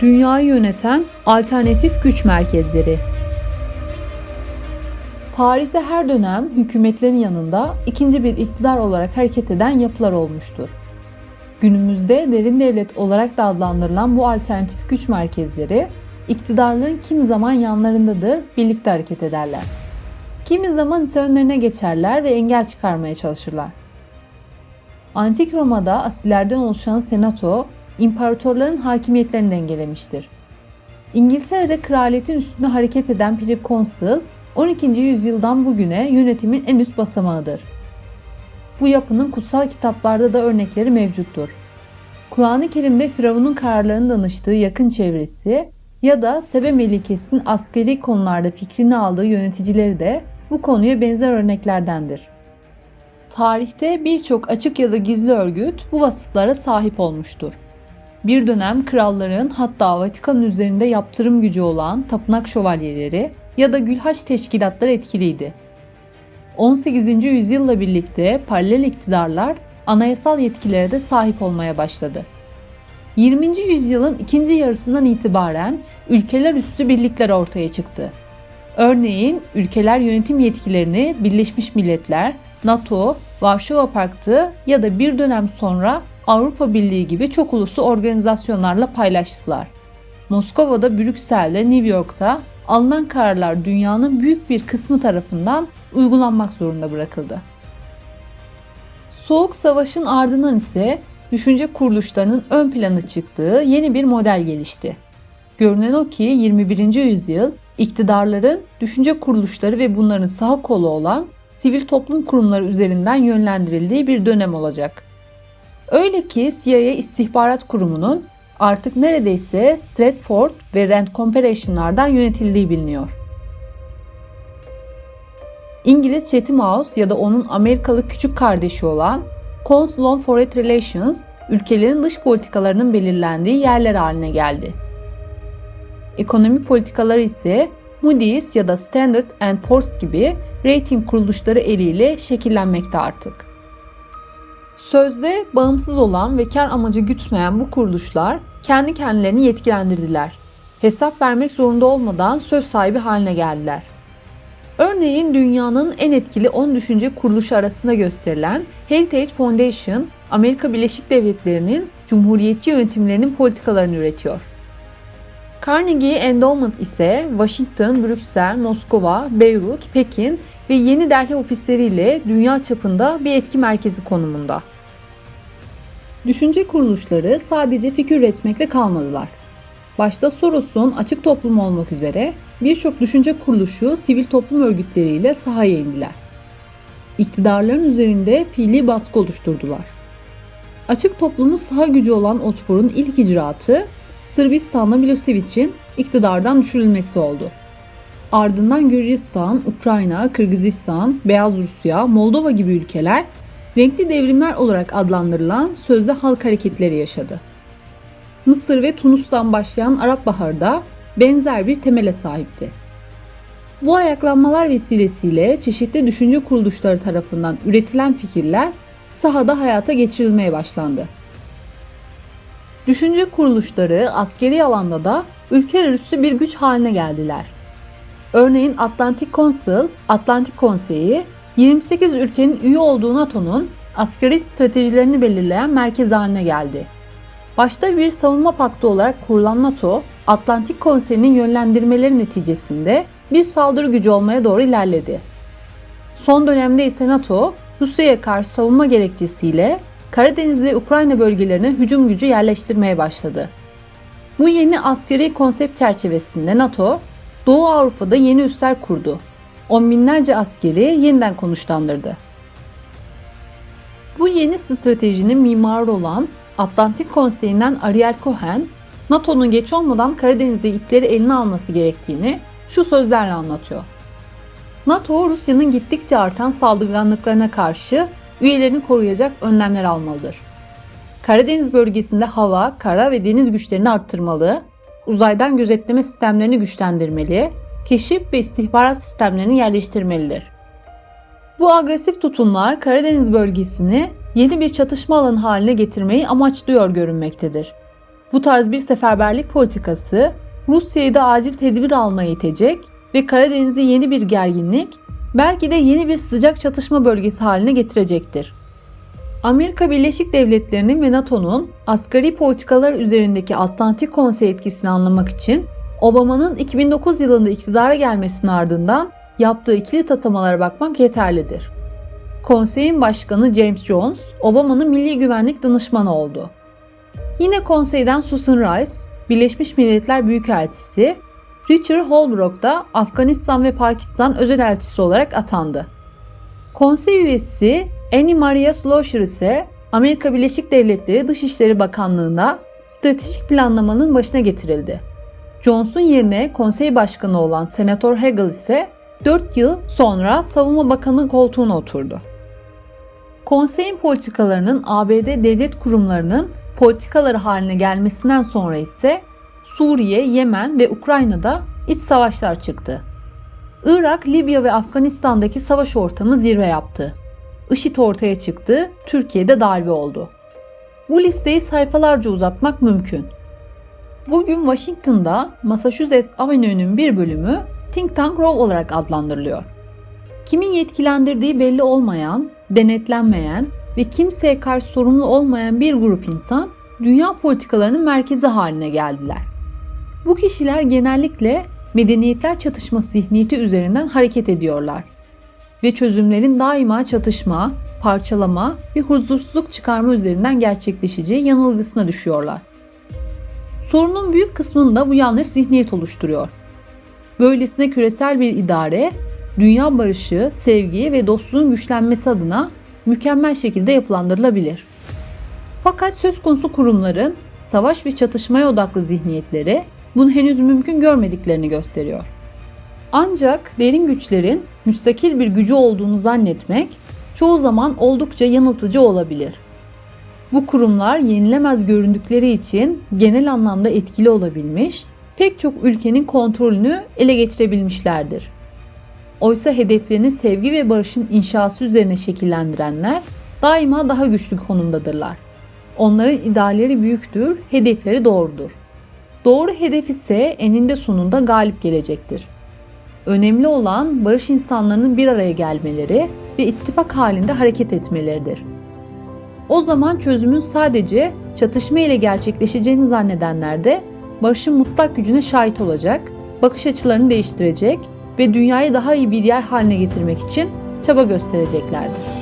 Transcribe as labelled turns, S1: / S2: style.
S1: Dünyayı yöneten alternatif güç merkezleri. Tarihte her dönem hükümetlerin yanında ikinci bir iktidar olarak hareket eden yapılar olmuştur. Günümüzde derin devlet olarak da adlandırılan bu alternatif güç merkezleri iktidarların kimi zaman yanlarındadır, birlikte hareket ederler. Kimi zaman ise önlerine geçerler ve engel çıkarmaya çalışırlar. Antik Roma'da asillerden oluşan senato, imparatorların hakimiyetlerini dengelemiştir. İngiltere'de kraliyetin üstünde hareket eden Privy Council, 12. yüzyıldan bugüne yönetimin en üst basamağıdır. Bu yapının kutsal kitaplarda da örnekleri mevcuttur. Kur'an-ı Kerim'de Firavun'un kararlarını danıştığı yakın çevresi ya da Sebe Melikesi'nin askeri konularda fikrini aldığı yöneticileri de bu konuya benzer örneklerdendir. Tarihte birçok açık ya da gizli örgüt bu vasıflara sahip olmuştur. Bir dönem kralların hatta Vatikan'ın üzerinde yaptırım gücü olan tapınak şövalyeleri ya da gülhaç teşkilatları etkiliydi. 18. yüzyılla birlikte paralel iktidarlar anayasal yetkilere de sahip olmaya başladı. 20. yüzyılın ikinci yarısından itibaren ülkeler üstü birlikler ortaya çıktı. Örneğin ülkeler yönetim yetkilerini Birleşmiş Milletler, NATO, Varşova Paktı ya da bir dönem sonra Avrupa Birliği gibi çok uluslu organizasyonlarla paylaştılar. Moskova'da, Brüksel'de, New York'ta alınan kararlar dünyanın büyük bir kısmı tarafından uygulanmak zorunda bırakıldı. Soğuk Savaş'ın ardından ise düşünce kuruluşlarının ön plana çıktığı yeni bir model gelişti. Görünen o ki 21. yüzyıl iktidarların düşünce kuruluşları ve bunların sağ kolu olan sivil toplum kurumları üzerinden yönlendirildiği bir dönem olacak. Öyle ki CIA istihbarat kurumunun artık neredeyse Stratford ve Rand Corporation'lardan yönetildiği biliniyor. İngiliz Chatham House ya da onun Amerikalı küçük kardeşi olan Council on Foreign Relations, ülkelerin dış politikalarının belirlendiği yerler haline geldi. Ekonomi politikaları ise Moody's ya da Standard Poor's gibi rating kuruluşları eliyle şekillenmekte artık. Sözde bağımsız olan ve kar amacı gütmeyen bu kuruluşlar kendi kendilerini yetkilendirdiler. Hesap vermek zorunda olmadan söz sahibi haline geldiler. Örneğin dünyanın en etkili 10 düşünce kuruluşu arasında gösterilen Heritage Foundation, Amerika Birleşik Devletleri'nin cumhuriyetçi yönetimlerinin politikalarını üretiyor. Carnegie Endowment ise Washington, Brüksel, Moskova, Beyrut, Pekin ve Yeni Delhi ofisleriyle dünya çapında bir etki merkezi konumunda. Düşünce kuruluşları sadece fikir üretmekle kalmadılar. Başta Soros'un açık toplum olmak üzere birçok düşünce kuruluşu sivil toplum örgütleriyle sahaya indiler. İktidarların üzerinde fiili baskı oluşturdular. Açık toplumun saha gücü olan Otpor'un ilk icraatı Sırbistan'la Milosevic'in iktidardan düşürülmesi oldu. Ardından Gürcistan, Ukrayna, Kırgızistan, Beyaz Rusya, Moldova gibi ülkeler renkli devrimler olarak adlandırılan sözde halk hareketleri yaşadı. Mısır ve Tunus'tan başlayan Arap Baharı da benzer bir temele sahipti. Bu ayaklanmalar vesilesiyle çeşitli düşünce kuruluşları tarafından üretilen fikirler sahada hayata geçirilmeye başlandı. Düşünce kuruluşları askeri alanda da ülkeler üstü bir güç haline geldiler. Örneğin Atlantic Council, Atlantik Konseyi 28 ülkenin üye olduğu NATO'nun askeri stratejilerini belirleyen merkez haline geldi. Başta bir savunma paktı olarak kurulan NATO, Atlantik Konseyi'nin yönlendirmeleri neticesinde bir saldırı gücü olmaya doğru ilerledi. Son dönemde ise NATO, Rusya'ya karşı savunma gerekçesiyle Karadeniz ve Ukrayna bölgelerine hücum gücü yerleştirmeye başladı. Bu yeni askeri konsept çerçevesinde NATO, Doğu Avrupa'da yeni üsler kurdu. On binlerce askeri yeniden konuşlandırdı. Bu yeni stratejinin mimarı olan Atlantik Konseyi'nden Ariel Cohen, NATO'nun geç olmadan Karadeniz'de ipleri eline alması gerektiğini şu sözlerle anlatıyor. NATO, Rusya'nın gittikçe artan saldırganlıklarına karşı üyelerini koruyacak önlemler almalıdır. Karadeniz bölgesinde hava, kara ve deniz güçlerini arttırmalı, uzaydan gözetleme sistemlerini güçlendirmeli, keşif ve istihbarat sistemlerini yerleştirmelidir. Bu agresif tutumlar Karadeniz bölgesini yeni bir çatışma alanı haline getirmeyi amaçlıyor görünmektedir. Bu tarz bir seferberlik politikası Rusya'yı da acil tedbir almaya itecek ve Karadeniz'i yeni bir gerginlik, belki de yeni bir sıcak çatışma bölgesi haline getirecektir. Amerika Birleşik Devletleri'nin ve NATO'nun asgari politikalar üzerindeki Atlantik Konsey etkisini anlamak için Obama'nın 2009 yılında iktidara gelmesinin ardından yaptığı ikili tatamalara bakmak yeterlidir. Konseyin başkanı James Jones, Obama'nın milli güvenlik danışmanı oldu. Yine konseyden Susan Rice, Birleşmiş Milletler Büyükelçisi, Richard Holbrooke da Afganistan ve Pakistan özel elçisi olarak atandı. Konsey üyesi Annie Maria Slosher ise Amerika Birleşik Devletleri Dışişleri Bakanlığı'nda stratejik planlamanın başına getirildi. Johnson yerine konsey başkanı olan Senatör Hagel ise 4 yıl sonra savunma bakanı koltuğuna oturdu. Konseyin politikalarının ABD devlet kurumlarının politikaları haline gelmesinden sonra ise Suriye, Yemen ve Ukrayna'da iç savaşlar çıktı. Irak, Libya ve Afganistan'daki savaş ortamı zirve yaptı. IŞİD ortaya çıktı, Türkiye'de darbe oldu. Bu listeyi sayfalarca uzatmak mümkün. Bugün Washington'da Massachusetts Avenue'nun bir bölümü Think Tank Row olarak adlandırılıyor. Kimin yetkilendirdiği belli olmayan, denetlenmeyen ve kimseye karşı sorumlu olmayan bir grup insan dünya politikalarının merkezi haline geldiler. Bu kişiler genellikle medeniyetler çatışması zihniyeti üzerinden hareket ediyorlar ve çözümlerin daima çatışma, parçalama ve huzursuzluk çıkarma üzerinden gerçekleşeceği yanılgısına düşüyorlar. Sorunun büyük kısmını da bu yanlış zihniyet oluşturuyor. Böylesine küresel bir idare, dünya barışı, sevgi ve dostluğun güçlenmesi adına mükemmel şekilde yapılandırılabilir. Fakat söz konusu kurumların savaş ve çatışmaya odaklı zihniyetleri bunu henüz mümkün görmediklerini gösteriyor. Ancak derin güçlerin müstakil bir gücü olduğunu zannetmek çoğu zaman oldukça yanıltıcı olabilir. Bu kurumlar yenilemez göründükleri için genel anlamda etkili olabilmiş, pek çok ülkenin kontrolünü ele geçirebilmişlerdir. Oysa hedeflerini sevgi ve barışın inşası üzerine şekillendirenler daima daha güçlü konumdadırlar. Onların idealleri büyüktür, hedefleri doğrudur. Doğru hedef ise eninde sonunda galip gelecektir. Önemli olan barış insanlarının bir araya gelmeleri ve ittifak halinde hareket etmeleridir. O zaman çözümün sadece çatışma ile gerçekleşeceğini zannedenler de barışın mutlak gücüne şahit olacak, bakış açılarını değiştirecek ve dünyayı daha iyi bir yer haline getirmek için çaba göstereceklerdir.